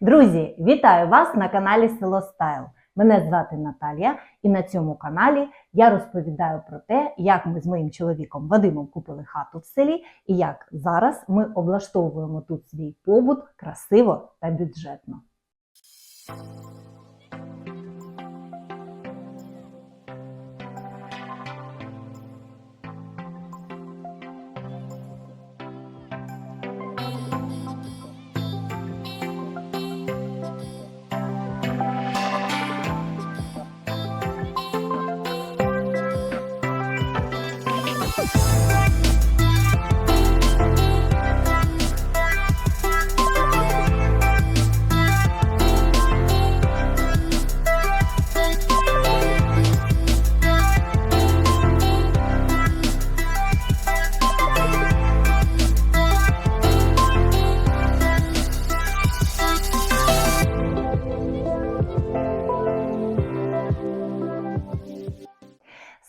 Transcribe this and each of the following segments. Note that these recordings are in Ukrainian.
Друзі, вітаю вас на каналі Село Стайл. Мене звати Наталія, і на цьому каналі я розповідаю про те, як ми з моїм чоловіком Вадимом купили хату в селі, і як зараз ми облаштовуємо тут свій побут красиво та бюджетно.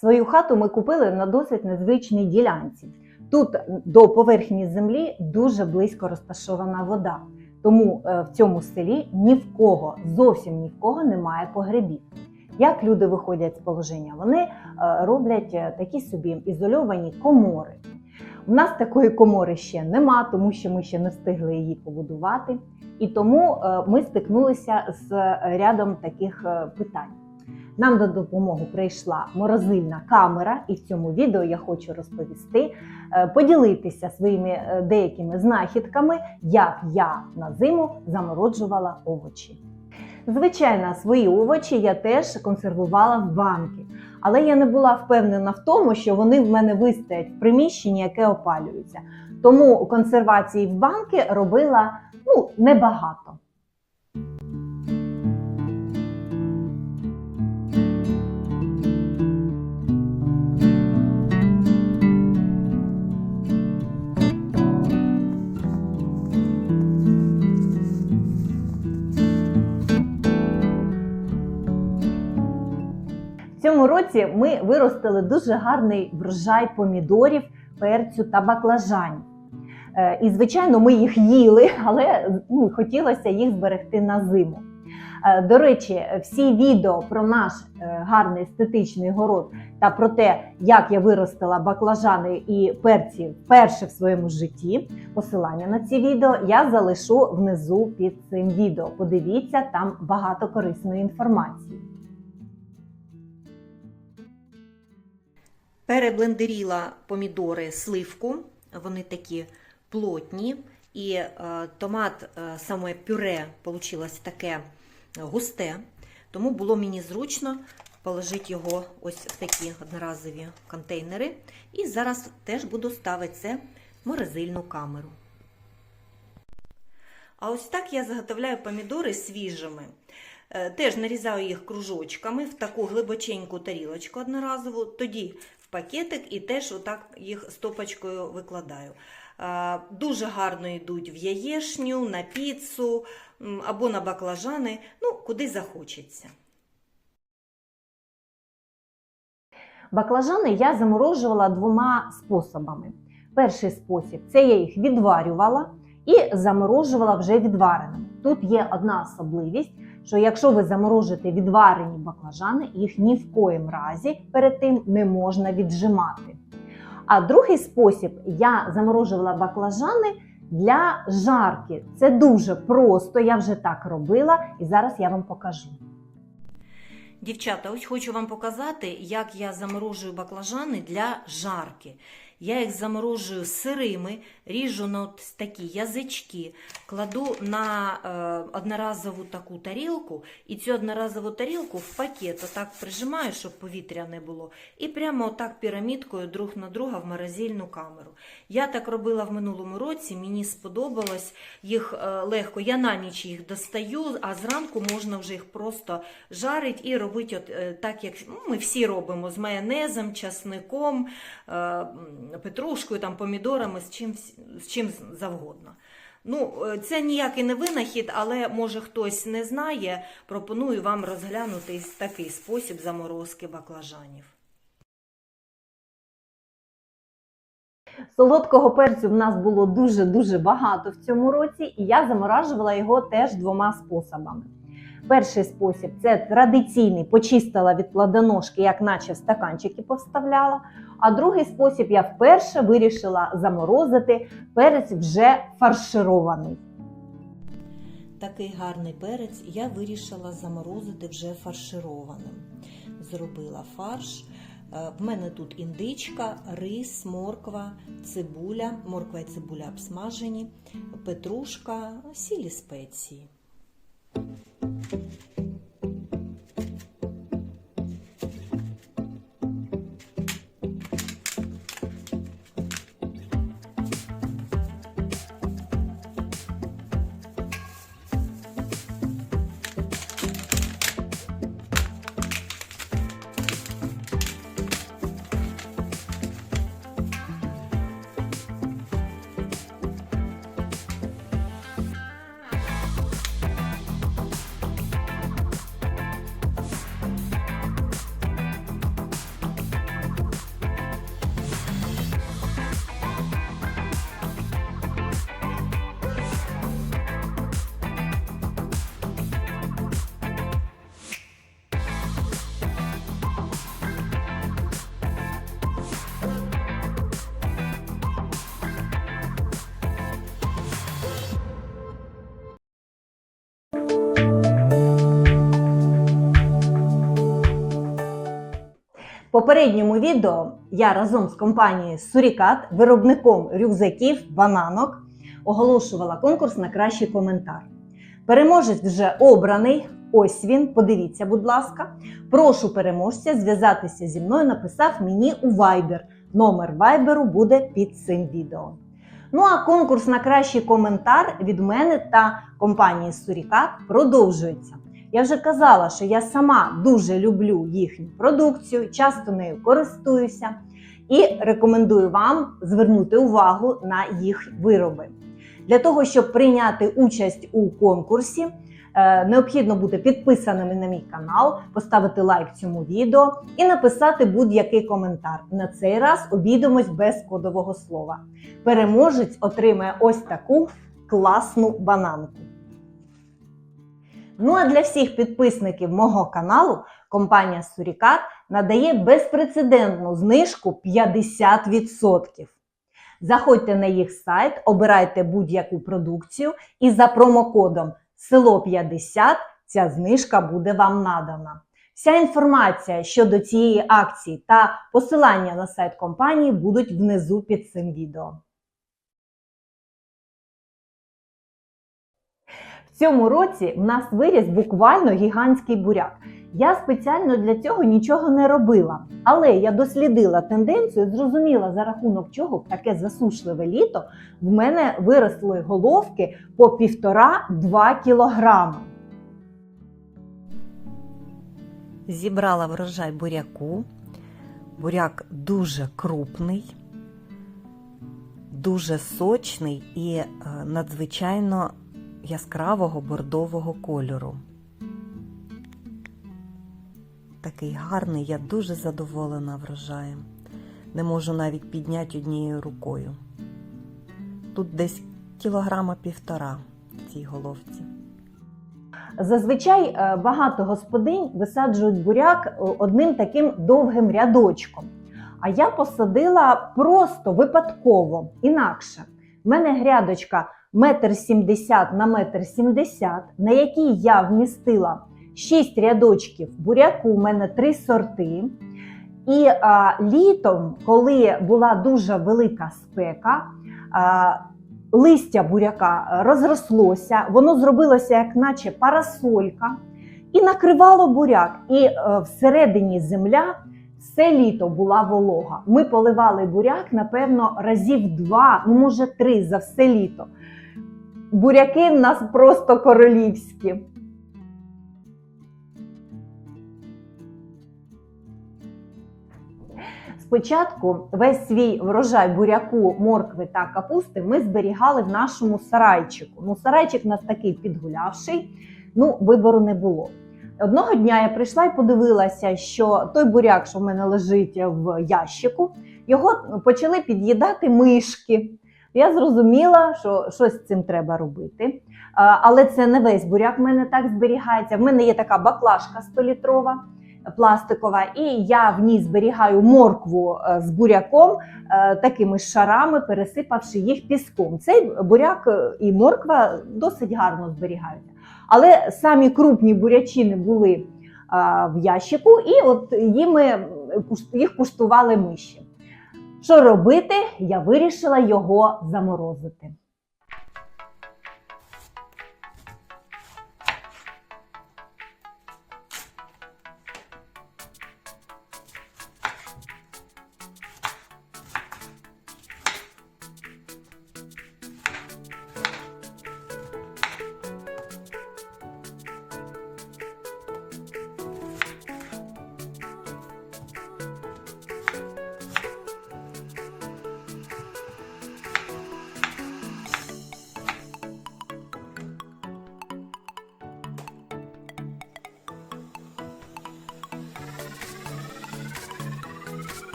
Свою хату ми купили на досить незвичній ділянці. Тут до поверхні землі дуже близько розташована вода. Тому е, в цьому селі ні в кого, зовсім ні в кого немає погребів. Як люди виходять з положення? Вони е, роблять е, такі собі ізольовані комори. У нас такої комори ще нема, тому що ми ще не встигли її побудувати. І тому ми стикнулися з рядом таких питань. Нам на допомогу прийшла морозильна камера, і в цьому відео я хочу розповісти, е, поділитися своїми е, деякими знахідками, як я на зиму замороджувала овочі. Звичайно, свої овочі я теж консервувала в банки, але я не була впевнена в тому, що вони в мене вистоять в приміщенні, яке опалюється. Тому консервації в банки робила ну, небагато. Цьому році ми виростили дуже гарний врожай помідорів, перцю та баклажанів. Е, І, звичайно, ми їх їли, але ну, хотілося їх зберегти на зиму. Е, До речі, всі відео про наш е, гарний естетичний город та про те, як я виростила баклажани і перці вперше в своєму житті. Посилання на ці відео я залишу внизу під цим відео. Подивіться, там багато корисної інформації. Переблендеріла помідори сливку, вони такі плотні, і е, томат, е, саме пюре вийшло таке густе, тому було мені зручно положити його ось в такі одноразові контейнери. І зараз теж буду ставити це в морозильну камеру. А ось так я заготовляю помідори свіжими. Е, Теж нарізаю їх кружочками в таку глибоченьку тарілочку одноразову, тоді в пакетик і теж отак їх стопочкою викладаю. Дуже гарно йдуть в яєшню, на піцу або на баклажани, ну, куди захочеться. Баклажани я заморожувала двома способами. Перший спосіб це я їх відварювала і заморожувала вже відвареними. Тут є одна особливість, що якщо ви заморожите відварені баклажани, їх ні в коїм разі перед тим не можна віджимати. А другий спосіб я заморожувала баклажани для жарки. Це дуже просто, я вже так робила, і зараз я вам покажу. Дівчата, ось хочу вам показати, як я заморожую баклажани для жарки. Я їх заморожую сирими, ріжу на от такі язички, кладу на е, одноразову таку тарілку, і цю одноразову тарілку в пакет отак прижимаю, щоб повітря не було, і прямо отак пірамідкою друг на друга в морозильну камеру. Я так робила в минулому році, мені сподобалось їх е, легко. Я на ніч їх достаю, а зранку можна вже їх просто жарити і робити от, е, так, як ну, ми всі робимо з майонезом, часником, петрушкою, там, помідорами, з чим, з чим завгодно. Ну, е, це ніякий не винахід, але може хтось не знає. Пропоную вам розглянути такий спосіб заморозки баклажанів. Солодкого перцю в нас було дуже-дуже багато в цьому році, і я заморажувала його теж двома способами. Перший спосіб це традиційний, почистила від плодоножки, як наче в стаканчики повставляла. А другий спосіб я вперше вирішила заморозити перець вже фарширований. Такий гарний перець я вирішила заморозити вже фаршированим. Зробила фарш. Е, В мене тут індичка, рис, морква, цибуля, морква і цибуля обсмажені, петрушка, сілі спеції. Thank you. Попередньому відео я разом з компанією Сурікат, виробником рюкзаків, бананок, оголошувала конкурс на кращий коментар. Переможець вже обраний. Ось він, подивіться, будь ласка. Прошу переможця зв'язатися зі мною, написав мені у Viber. Номер Viber буде під цим відео. Ну а конкурс на кращий коментар від мене та компанії Сурікат продовжується. Я вже казала, що я сама дуже люблю їхню продукцію, часто нею користуюся і рекомендую вам звернути увагу на їх вироби. Для того, щоб прийняти участь у конкурсі, е, необхідно бути підписаними на мій канал, поставити лайк цьому відео і написати будь-який коментар. На цей раз обійдемось без кодового слова. Переможець отримає ось таку класну бананку. Ну а для всіх підписників мого каналу компанія Сурікат надає безпрецедентну знижку 50%. Заходьте на їх сайт, обирайте будь-яку продукцію і за промокодом село 50 ця знижка буде вам надана. Вся інформація щодо цієї акції та посилання на сайт компанії будуть внизу під цим відео. Цьому році в нас виріс буквально гігантський буряк. Я спеціально для цього нічого не робила, але я дослідила тенденцію, зрозуміла за рахунок чого в таке засушливе літо в мене виросли головки по 1,5-2 кілограми. Зібрала врожай буряку. Буряк дуже крупний, дуже сочний і е, надзвичайно яскравого бордового кольору. Такий гарний, я дуже задоволена врожаєм. Не можу навіть підняти однією рукою. Тут десь кілограма півтора в цій головці. Зазвичай е, багато господинь висаджують буряк е, одним таким довгим рядочком. А я посадила просто випадково, інакше. У мене грядочка метр сімдесят на метр сімдесят, на якій я вмістила 6 рядочків буряку, у мене три сорти. І а, літом, коли була дуже велика спека, а, листя буряка розрослося, воно зробилося як наче парасолька, і накривало буряк. І е, всередині земля все літо була волога. Ми поливали буряк, напевно, разів два, ну може три за все літо. Буряки в нас просто королівські. Спочатку весь свій врожай буряку, моркви та капусти ми зберігали в нашому сарайчику. Ну, сарайчик у нас такий підгулявший, ну, вибору не було. Одного дня я прийшла і подивилася, що той буряк, що в мене лежить в ящику, Його почали під'їдати мишки. Я зрозуміла, що щось з цим треба робити. Але це не весь буряк в мене так зберігається. В мене є така баклажка 100-літрова, пластикова, і я в ній зберігаю моркву е, з буряком е, такими шарами, пересипавши їх піском. Цей буряк е, і морква досить гарно зберігаються. Але самі крупні бурячини були в ящику, і от їми, їх куштували миші. Що робити? Я вирішила його заморозити.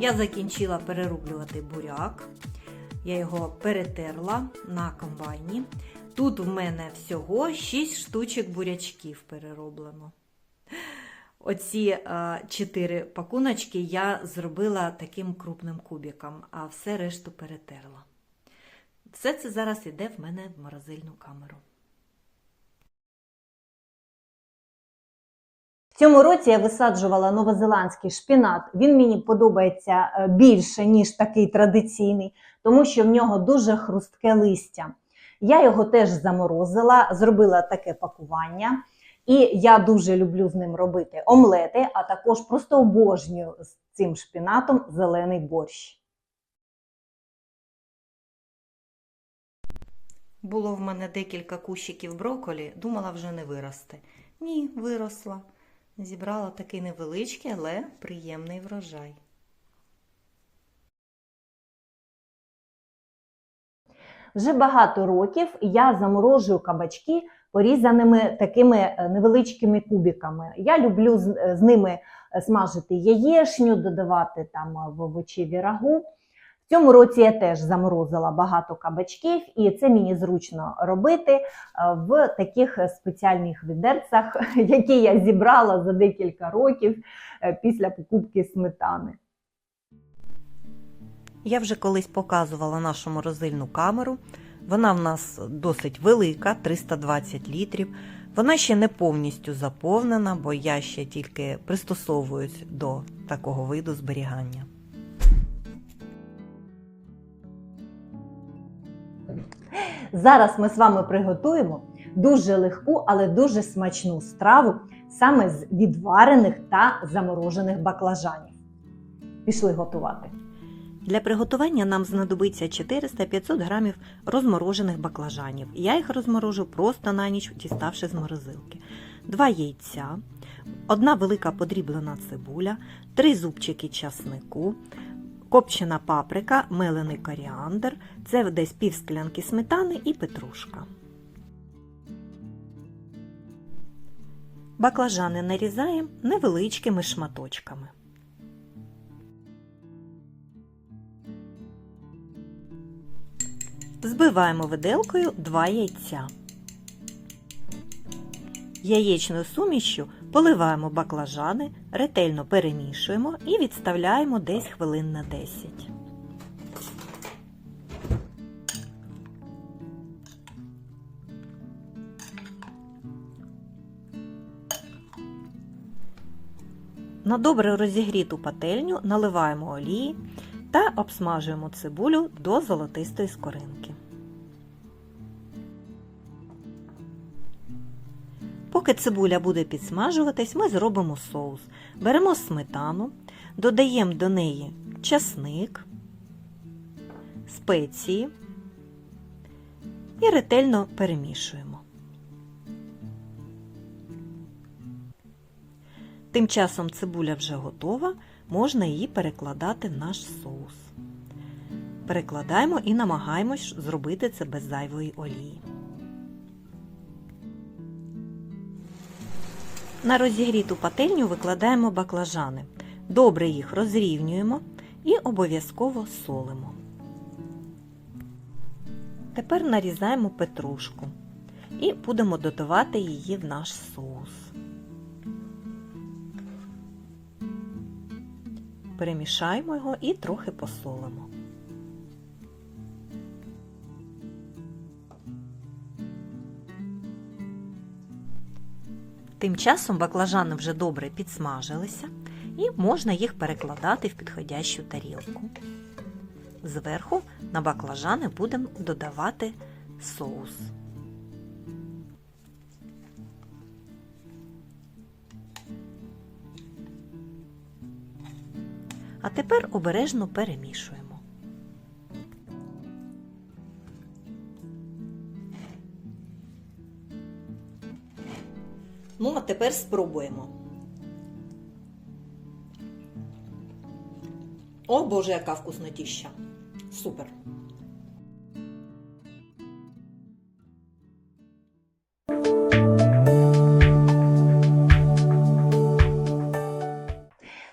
Я закінчила перерублювати буряк. Я його перетерла на комбайні. Тут в мене всього 6 штучок бурячків перероблено. Оці 4 пакуночки я зробила таким крупним кубиком, а все решту перетерла. Все це зараз іде в мене в морозильну камеру. Цьому році я висаджувала новозеландський шпінат. Він мені подобається е, більше, ніж такий традиційний, тому що в нього дуже хрустке листя. Я його теж заморозила, зробила таке пакування. І я дуже люблю з ним робити омлети, а також просто обожнюю з цим шпінатом зелений борщ. Було в мене декілька кущиків броколі, думала вже не виросте. Ні, виросла. Зібрала такий невеличкий, але приємний врожай. Вже багато років я заморожую кабачки порізаними такими е, невеличкими кубиками. Я люблю з, е, ними е, смажити яєшню, додавати там в овочеві рагу. Цьому році я теж заморозила багато кабачків, і це мені зручно робити е, в таких спеціальних відерцях, які я зібрала за декілька років е, після покупки сметани. Я вже колись показувала нашу морозильну камеру. Вона в нас досить велика, 320 літрів. Вона ще не повністю заповнена, бо я ще тільки пристосовуюсь до такого виду зберігання. Зараз ми з вами приготуємо дуже легку, але дуже смачну страву саме з відварених та заморожених баклажанів. Пішли готувати. Для приготування нам знадобиться 400-500 грамів розморожених баклажанів. Я їх розморожу просто на ніч, діставши з морозилки. Два яйця, одна велика подріблена цибуля, три зубчики часнику, копчена паприка, мелений коріандр, це десь пів склянки сметани і петрушка. Баклажани нарізаємо невеличкими шматочками. Збиваємо виделкою 2 яйця. Яєчною сумішю поливаємо баклажани, ретельно перемішуємо і відставляємо десь хвилин на 10. На добре розігріту пательню наливаємо олії, та обсмажуємо цибулю до золотистої скоринки. Поки цибуля буде підсмажуватись, ми зробимо соус. Беремо сметану, додаємо до неї часник, спеції і ретельно перемішуємо. Тим часом цибуля вже готова, можна її перекладати в наш соус. Перекладаємо і намагаємось зробити це без зайвої олії. На розігріту пательню викладаємо баклажани. Добре їх розрівнюємо і обов'язково солимо. Тепер нарізаємо петрушку і будемо додавати її в наш соус. Перемішаємо його і трохи посолимо. Тим часом баклажани вже добре підсмажилися і можна їх перекладати в підходящу тарілку. Зверху на баклажани будемо додавати соус. А тепер обережно перемішуємо. Тепер спробуємо. О, Боже, яка вкуснотіща. Супер.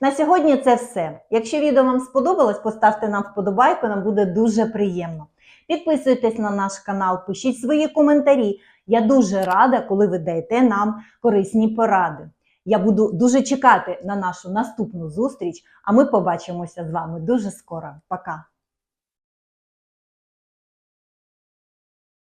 На сьогодні це все. Якщо відео вам сподобалось, поставте нам вподобайку, нам буде дуже приємно. Підписуйтесь на наш канал, пишіть свої коментарі. Я дуже рада, коли ви даєте нам корисні поради. Я буду дуже чекати на нашу наступну зустріч, а ми побачимося з вами дуже скоро. Пока!